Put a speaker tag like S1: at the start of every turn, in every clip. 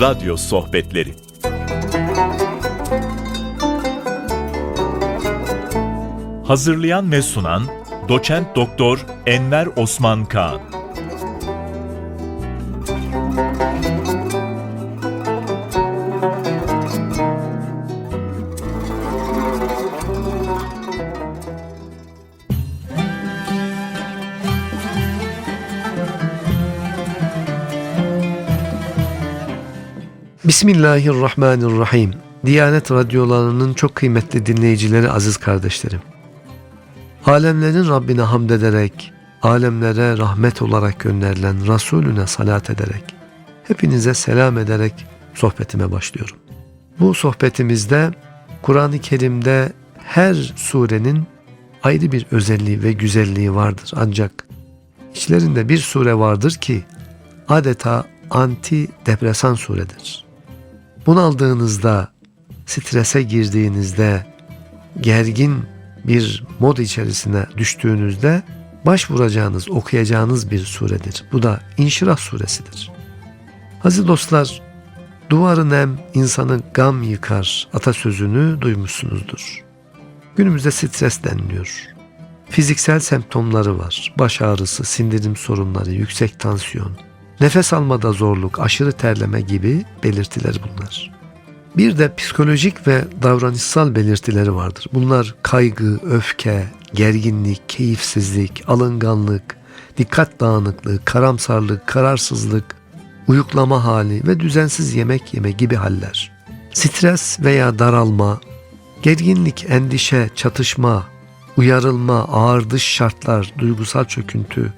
S1: Radyo Sohbetleri. Hazırlayan ve sunan Doçent Doktor Enver Osman Kaan
S2: Bismillahirrahmanirrahim. Diyanet radyolarının çok kıymetli dinleyicileri aziz kardeşlerim. Alemlerin Rabbine hamd ederek, alemlere rahmet olarak gönderilen Resulüne salat ederek, hepinize selam ederek sohbetime başlıyorum. Bu sohbetimizde Kur'an-ı Kerim'de her surenin ayrı bir özelliği ve güzelliği vardır. Ancak içlerinde bir sure vardır ki adeta anti depresan suredir bunaldığınızda, strese girdiğinizde, gergin bir mod içerisine düştüğünüzde başvuracağınız, okuyacağınız bir suredir. Bu da İnşirah suresidir. Aziz dostlar, duvarı nem insanı gam yıkar atasözünü duymuşsunuzdur. Günümüzde stres deniliyor. Fiziksel semptomları var. Baş ağrısı, sindirim sorunları, yüksek tansiyon, Nefes almada zorluk, aşırı terleme gibi belirtiler bunlar. Bir de psikolojik ve davranışsal belirtileri vardır. Bunlar kaygı, öfke, gerginlik, keyifsizlik, alınganlık, dikkat dağınıklığı, karamsarlık, kararsızlık, uyuklama hali ve düzensiz yemek yeme gibi haller. Stres veya daralma, gerginlik, endişe, çatışma, uyarılma, ağır dış şartlar, duygusal çöküntü,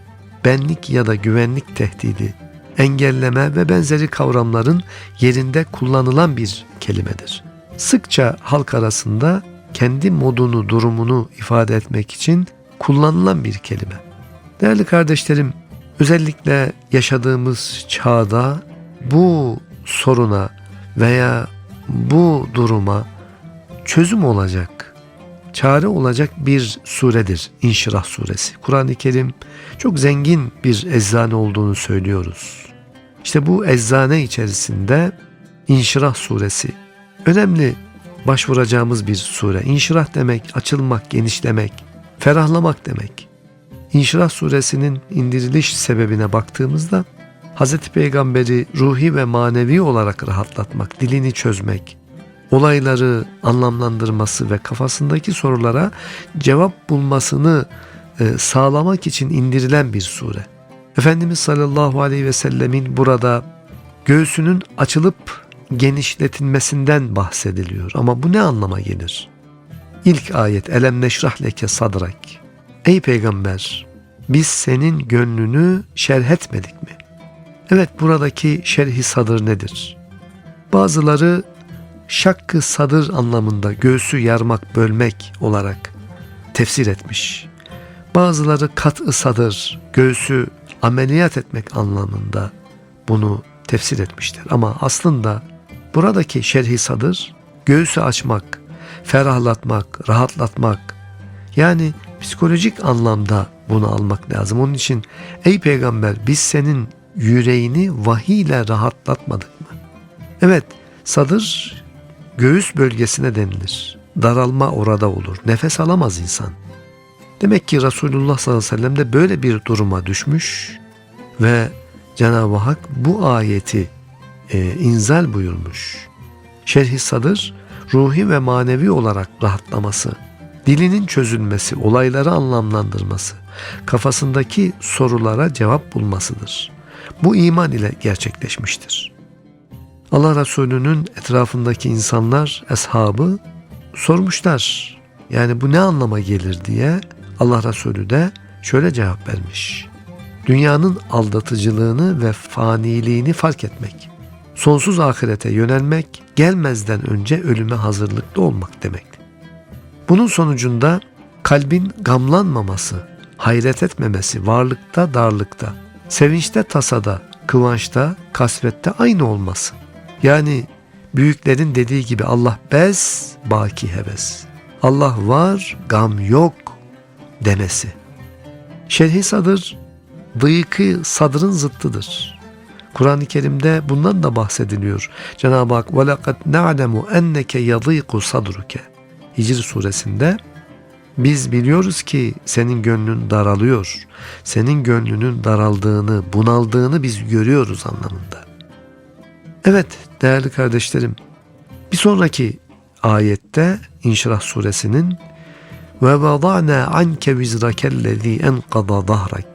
S2: benlik ya da güvenlik tehdidi, engelleme ve benzeri kavramların yerinde kullanılan bir kelimedir. Sıkça halk arasında kendi modunu, durumunu ifade etmek için kullanılan bir kelime. Değerli kardeşlerim, özellikle yaşadığımız çağda bu soruna veya bu duruma çözüm olacak, çare olacak bir suredir İnşirah suresi. Kur'an-ı Kerim çok zengin bir eczane olduğunu söylüyoruz. İşte bu eczane içerisinde İnşirah suresi önemli başvuracağımız bir sure. İnşirah demek açılmak, genişlemek, ferahlamak demek. İnşirah suresinin indiriliş sebebine baktığımızda Hz. Peygamberi ruhi ve manevi olarak rahatlatmak, dilini çözmek, olayları anlamlandırması ve kafasındaki sorulara cevap bulmasını e, sağlamak için indirilen bir sure. Efendimiz sallallahu aleyhi ve sellemin burada göğsünün açılıp genişletilmesinden bahsediliyor. Ama bu ne anlama gelir? İlk ayet elem neşrah leke sadrak. Ey peygamber biz senin gönlünü şerh etmedik mi? Evet buradaki şerhi sadır nedir? Bazıları şakkı sadır anlamında göğsü yarmak, bölmek olarak tefsir etmiş. Bazıları kat-ı sadır, göğsü ameliyat etmek anlamında bunu tefsir etmiştir. Ama aslında buradaki şerhi sadır göğsü açmak, ferahlatmak, rahatlatmak yani psikolojik anlamda bunu almak lazım. Onun için ey peygamber biz senin yüreğini vahiy ile rahatlatmadık mı? Evet sadır göğüs bölgesine denilir. Daralma orada olur. Nefes alamaz insan. Demek ki Resulullah sallallahu aleyhi ve sellem de böyle bir duruma düşmüş ve Cenab-ı Hak bu ayeti e, inzal buyurmuş. Şerhi sadır ruhi ve manevi olarak rahatlaması, dilinin çözülmesi, olayları anlamlandırması, kafasındaki sorulara cevap bulmasıdır. Bu iman ile gerçekleşmiştir. Allah Resulü'nün etrafındaki insanlar, eshabı sormuşlar. Yani bu ne anlama gelir diye Allah Resulü de şöyle cevap vermiş. Dünyanın aldatıcılığını ve faniliğini fark etmek, sonsuz ahirete yönelmek, gelmezden önce ölüme hazırlıklı olmak demektir. Bunun sonucunda kalbin gamlanmaması, hayret etmemesi, varlıkta, darlıkta, sevinçte, tasada, kıvançta, kasvette aynı olması. Yani büyüklerin dediği gibi Allah bez, baki heves. Allah var, gam yok demesi. Şerhi sadır, dıyıkı sadrın zıttıdır. Kur'an-ı Kerim'de bundan da bahsediliyor. Cenab-ı Hak وَلَقَدْ نَعْلَمُ اَنَّكَ يَضِيقُ صَدْرُكَ Hicr suresinde biz biliyoruz ki senin gönlün daralıyor. Senin gönlünün daraldığını, bunaldığını biz görüyoruz anlamında. Evet değerli kardeşlerim bir sonraki ayette İnşirah suresinin ve vada'na anke vizrakellezî enkada zahrak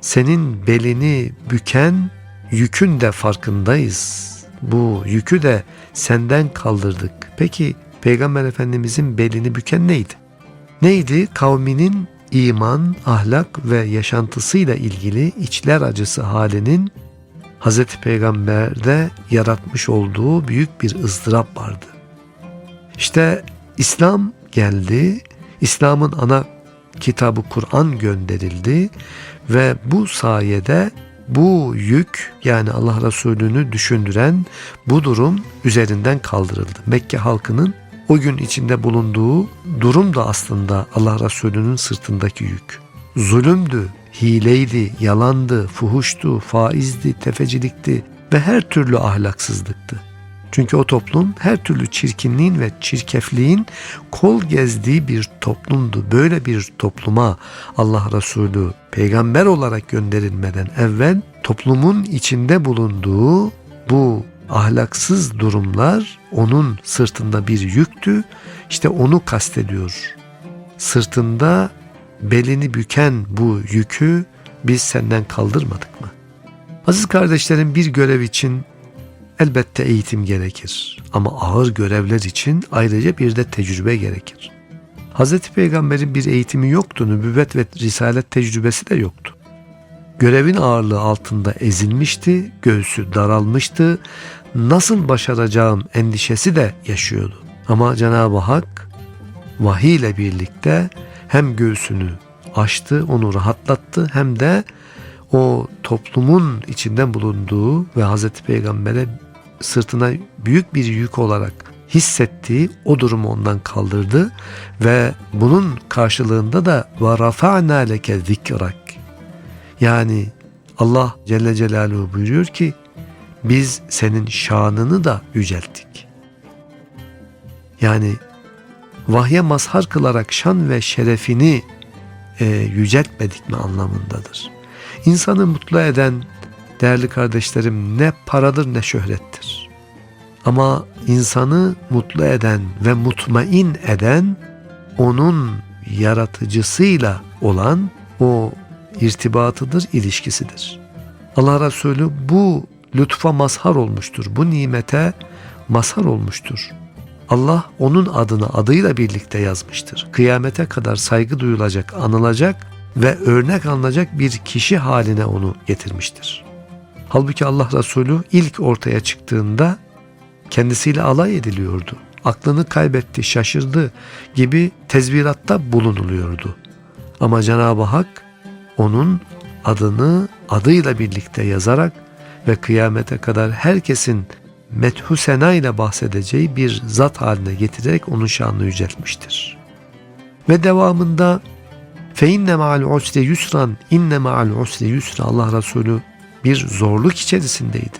S2: senin belini büken yükün de farkındayız. Bu yükü de senden kaldırdık. Peki Peygamber Efendimizin belini büken neydi? Neydi? Kavminin iman, ahlak ve yaşantısıyla ilgili içler acısı halinin Hazreti Peygamber'de yaratmış olduğu büyük bir ızdırap vardı. İşte İslam geldi, İslam'ın ana kitabı Kur'an gönderildi ve bu sayede bu yük yani Allah Resulü'nü düşündüren bu durum üzerinden kaldırıldı. Mekke halkının o gün içinde bulunduğu durum da aslında Allah Resulü'nün sırtındaki yük. Zulümdü, hileydi, yalandı, fuhuştu, faizdi, tefecilikti ve her türlü ahlaksızlıktı. Çünkü o toplum her türlü çirkinliğin ve çirkefliğin kol gezdiği bir toplumdu. Böyle bir topluma Allah Resulü peygamber olarak gönderilmeden evvel toplumun içinde bulunduğu bu ahlaksız durumlar onun sırtında bir yüktü. İşte onu kastediyor. Sırtında belini büken bu yükü biz senden kaldırmadık mı? Aziz kardeşlerim bir görev için elbette eğitim gerekir. Ama ağır görevler için ayrıca bir de tecrübe gerekir. Hz. Peygamber'in bir eğitimi yoktu, nübüvvet ve risalet tecrübesi de yoktu. Görevin ağırlığı altında ezilmişti, göğsü daralmıştı, nasıl başaracağım endişesi de yaşıyordu. Ama Cenab-ı Hak vahiy ile birlikte hem göğsünü açtı, onu rahatlattı hem de o toplumun içinden bulunduğu ve Hazreti Peygamber'e sırtına büyük bir yük olarak hissettiği o durumu ondan kaldırdı ve bunun karşılığında da ve rafa'na leke zikrak yani Allah Celle Celaluhu buyuruyor ki biz senin şanını da yücelttik. Yani vahye mazhar kılarak şan ve şerefini e, yüceltmedik mi anlamındadır. İnsanı mutlu eden değerli kardeşlerim ne paradır ne şöhrettir. Ama insanı mutlu eden ve mutmain eden onun yaratıcısıyla olan o irtibatıdır, ilişkisidir. Allah Resulü bu lütfa mazhar olmuştur. Bu nimete mazhar olmuştur. Allah onun adını adıyla birlikte yazmıştır. Kıyamete kadar saygı duyulacak, anılacak ve örnek alınacak bir kişi haline onu getirmiştir. Halbuki Allah Resulü ilk ortaya çıktığında kendisiyle alay ediliyordu. Aklını kaybetti, şaşırdı gibi tezviratta bulunuluyordu. Ama Cenab-ı Hak onun adını adıyla birlikte yazarak ve kıyamete kadar herkesin methü sena ile bahsedeceği bir zat haline getirerek onun şanını yüceltmiştir. Ve devamında fe inne ma'al usri yusran inne ma'al usri yusra Allah Resulü bir zorluk içerisindeydi.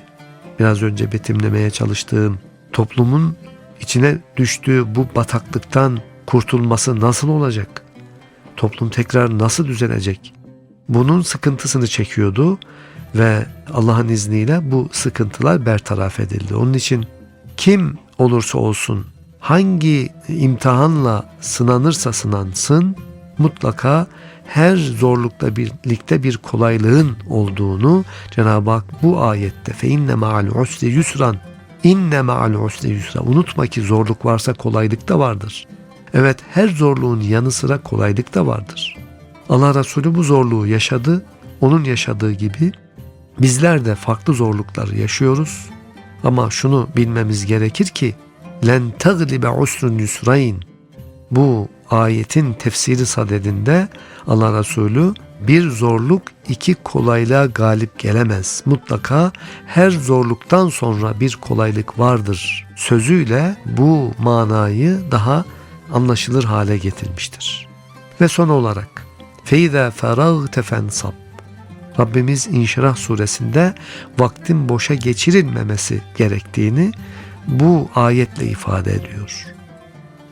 S2: Biraz önce betimlemeye çalıştığım toplumun içine düştüğü bu bataklıktan kurtulması nasıl olacak? Toplum tekrar nasıl düzelecek? Bunun sıkıntısını çekiyordu ve Allah'ın izniyle bu sıkıntılar bertaraf edildi. Onun için kim olursa olsun hangi imtihanla sınanırsa sınansın mutlaka her zorlukla birlikte bir kolaylığın olduğunu Cenab-ı Hak bu ayette fe inne ma'al usri yusran inne ma'al usri yusra unutma ki zorluk varsa kolaylık da vardır. Evet her zorluğun yanı sıra kolaylık da vardır. Allah Resulü bu zorluğu yaşadı. Onun yaşadığı gibi bizler de farklı zorluklar yaşıyoruz. Ama şunu bilmemiz gerekir ki len taglibe usrun yusrayn bu ayetin tefsiri sadedinde Allah Resulü bir zorluk iki kolaylığa galip gelemez. Mutlaka her zorluktan sonra bir kolaylık vardır. Sözüyle bu manayı daha anlaşılır hale getirmiştir. Ve son olarak feyza feragte fensab Rabbimiz İnşirah suresinde vaktin boşa geçirilmemesi gerektiğini bu ayetle ifade ediyor.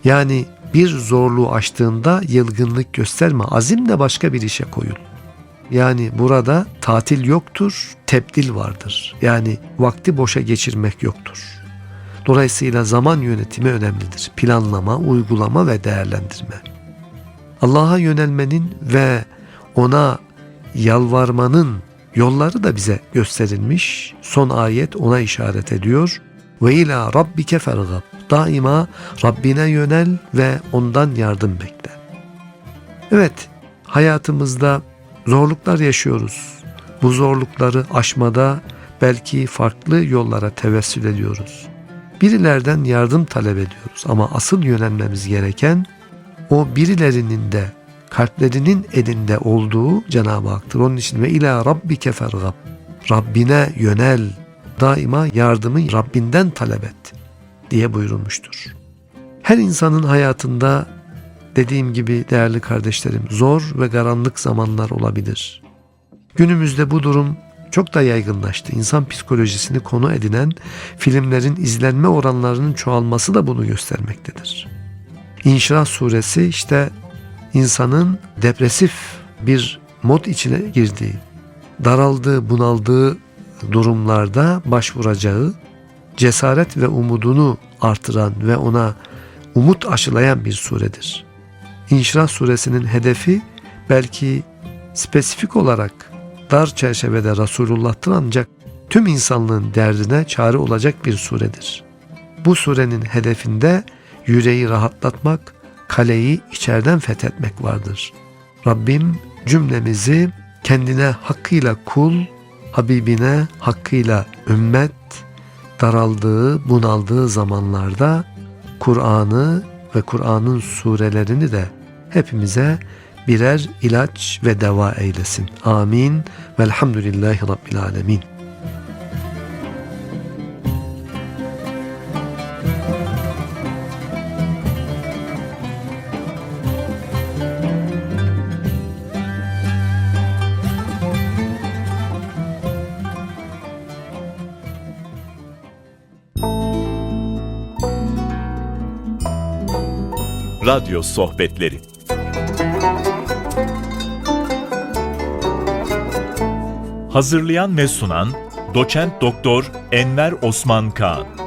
S2: Yani bir zorluğu aştığında yılgınlık gösterme, azimle başka bir işe koyul. Yani burada tatil yoktur, tebdil vardır. Yani vakti boşa geçirmek yoktur. Dolayısıyla zaman yönetimi önemlidir. Planlama, uygulama ve değerlendirme. Allah'a yönelmenin ve ona yalvarmanın yolları da bize gösterilmiş. Son ayet ona işaret ediyor. Ve ila rabbike fergab. Daima Rabbine yönel ve ondan yardım bekle. Evet, hayatımızda zorluklar yaşıyoruz. Bu zorlukları aşmada belki farklı yollara tevessül ediyoruz. Birilerden yardım talep ediyoruz ama asıl yönelmemiz gereken o birilerinin de kalplerinin elinde olduğu Cenab-ı Hak'tır. Onun için ve ila rabbike fergab. Rabbine yönel. Daima yardımı Rabbinden talep et diye buyurulmuştur. Her insanın hayatında dediğim gibi değerli kardeşlerim zor ve karanlık zamanlar olabilir. Günümüzde bu durum çok da yaygınlaştı. İnsan psikolojisini konu edinen filmlerin izlenme oranlarının çoğalması da bunu göstermektedir. İnşirah suresi işte insanın depresif bir mod içine girdiği, daraldığı, bunaldığı durumlarda başvuracağı, cesaret ve umudunu artıran ve ona umut aşılayan bir suredir. İnşirah suresinin hedefi belki spesifik olarak dar çerçevede Resulullah'tır ancak tüm insanlığın derdine çare olacak bir suredir. Bu surenin hedefinde yüreği rahatlatmak, kaleyi içeriden fethetmek vardır. Rabbim cümlemizi kendine hakkıyla kul, Habibine hakkıyla ümmet, daraldığı, bunaldığı zamanlarda Kur'an'ı ve Kur'an'ın surelerini de hepimize birer ilaç ve deva eylesin. Amin. Velhamdülillahi Rabbil Alemin.
S1: Radyo Sohbetleri. Hazırlayan ve sunan Doçent Doktor Enver Osman Kaan